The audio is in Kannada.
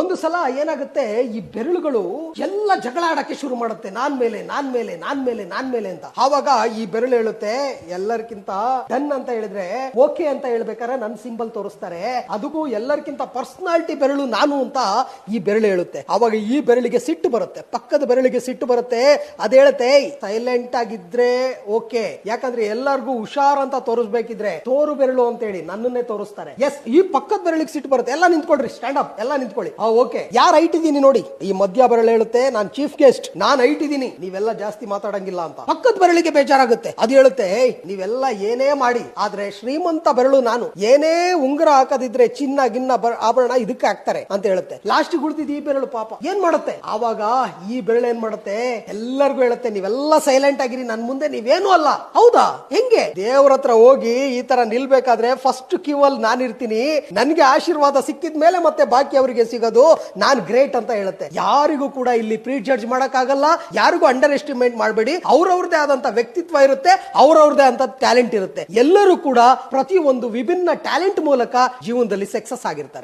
ಒಂದು ಸಲ ಏನಾಗುತ್ತೆ? ಈ ಬೆರಳುಗಳು ಎಲ್ಲ ಜಗಳ ಆಡಕ್ಕೆ ಶುರು ಮಾಡುತ್ತೆ. ನಾನ್ ಮೇಲೆ ನಾನ್ ಮೇಲೆ ನಾನ್ ಮೇಲೆ ನಾನ್ ಮೇಲೆ ಅಂತ. ಆವಾಗ ಈ ಬೆರಳು ಹೇಳುತ್ತೆ ಎಲ್ಲರಿಗಿಂತ ಡನ್ ಅಂತ ಹೇಳಿದ್ರೆ, ಓಕೆ ಅಂತ ಹೇಳ್ಬೇಕಾದ್ರೆ ನನ್ ಸಿಂಬಲ್ ತೋರಿಸ್ತಾರೆ. ಅದಕ್ಕೂ ಎಲ್ಲರಿಗಿಂತ ಪರ್ಸನಾಲಿಟಿ ಬೆರಳು ನಾನು ಅಂತ ಈ ಬೆರಳು ಹೇಳುತ್ತೆ. ಅವಾಗ ಈ ಬೆರಳಿಗೆ ಸಿಟ್ಟು ಬರುತ್ತೆ. ಪಕ್ಕದ ಬೆರಳಿಗೆ ಸಿಟ್ಟು ಬರುತ್ತೆ. ಅದ್ ಹೇಳುತ್ತೆ ಸೈಲೆಂಟ್ ಆಗಿದ್ರೆ ಓಕೆ. ಯಾಕಂದ್ರೆ ಎಲ್ಲರಿಗೂ ಹುಷಾರ್ ಅಂತ ತೋರಿಸ್ಬೇಕಿದ್ರೆ ತೋರು ಬೆರಳು ಅಂತ ಹೇಳಿ ನನ್ನನ್ನೇ ತೋರಿಸ್ತಾರೆ. ಎಸ್ ಈ ಪಕ್ಕದ ಬೆರಳಿಗೆ ಸಿಟ್ಟು ಬರುತ್ತೆ. ಎಲ್ಲ ನಿಂತ್ಕೊಳ್ರಿ ಸ್ಟ್ಯಾಂಡ್ ಅಪ್ ಎಲ್ಲ ನಿಂತ್ಕೊಳ್ಳಿ. ಓಕೆ. ಯಾರು ಹೈಟ್ ಇದೀನಿ ನೋಡಿ. ಈ ಮಧ್ಯ ಬರಳು ಹೇಳುತ್ತೆ ನಾನ್ ಚೀಫ್ ಗೆಸ್ಟ್ ನಾನ್ ಐಟ್ ಇದೀನಿ. ನೀವೆಲ್ಲ ಜಾಸ್ತಿ ಮಾತಾಡಂಗಿಲ್ಲ ಅಂತ. ಪಕ್ಕದ ಬೆರಳಿಗೆ ಬೇಜಾರಾಗುತ್ತೆ. ಅದು ಹೇಳುತ್ತೆ "ಏಯ್, ನೀವೆಲ್ಲ ಏನೇ ಮಾಡಿ ಆದ್ರೆ ಶ್ರೀಮಂತ ಬೆರಳು ನಾನು. ಏನೇ ಉಂಗುರ ಹಾಕದಿದ್ರೆ ಚಿನ್ನ ಗಿನ್ನ ಆಭರಣ ಇದಕ್ಕೆ ಹಾಕ್ತಾರೆ ಅಂತ ಹೇಳುತ್ತೆ. ಲಾಸ್ಟ್ ಉಳಿದಿದ್ದು ಈ ಬೆರಳು ಪಾಪ. ಏನ್ ಮಾಡುತ್ತೆ? ಆವಾಗ ಈ ಬೆರಳು ಏನ್ ಮಾಡುತ್ತೆ? ಎಲ್ಲರಿಗೂ ಹೇಳುತ್ತೆ ನೀವೆಲ್ಲ ಸೈಲೆಂಟ್ ಆಗಿರಿ ನನ್ ಮುಂದೆ ನೀವೇನು ಅಲ್ಲ. ಹೌದಾ? ಹೆಂಗೆ? ದೇವ್ರ ಹತ್ರ ಹೋಗಿ ಈ ತರ ನಿಲ್ಬೇಕಾದ್ರೆ ಫಸ್ಟ್ ಕ್ಯೂ ಅಲ್ಲಿ ನಾನು ಇರ್ತೀನಿ ನನ್ಗೆ ಆಶೀರ್ವಾದ ಸಿಕ್ಕಿದ ಮೇಲೆ ಮತ್ತೆ ಬಾಕಿ ಅವರಿಗೆ ಸಿಗೋದು. ನಾನ್ ಗ್ರೇಟ್ ಅಂತ ಹೇಳುತ್ತೆ. ಯಾರಿಗೂ ಕೂಡ ಇಲ್ಲಿ ಪ್ರೀ ಜಡ್ಜ್ ಮಾಡಕ್ಕಾಗಲ್ಲ, ಯಾರಿಗೂ ಅಂಡರ್ ಎಸ್ಟಿಮೇಟ್ ಮಾಡಬೇಡಿ. ಅವ್ರವ್ರದೇ ಆದಂತ ವ್ಯಕ್ತಿತ್ವ ಇರುತ್ತೆ ಅವ್ರವ್ರದೇ ಅಂತ ಟ್ಯಾಲೆಂಟ್ ಇರುತ್ತೆ. ಎಲ್ಲರೂ ಕೂಡ ಪ್ರತಿ ಒಂದು ವಿಭಿನ್ನ ಟ್ಯಾಲೆಂಟ್ ಮೂಲಕ ಜೀವನದಲ್ಲಿ ಸಕ್ಸಸ್ ಆಗಿರ್ತಾರೆ.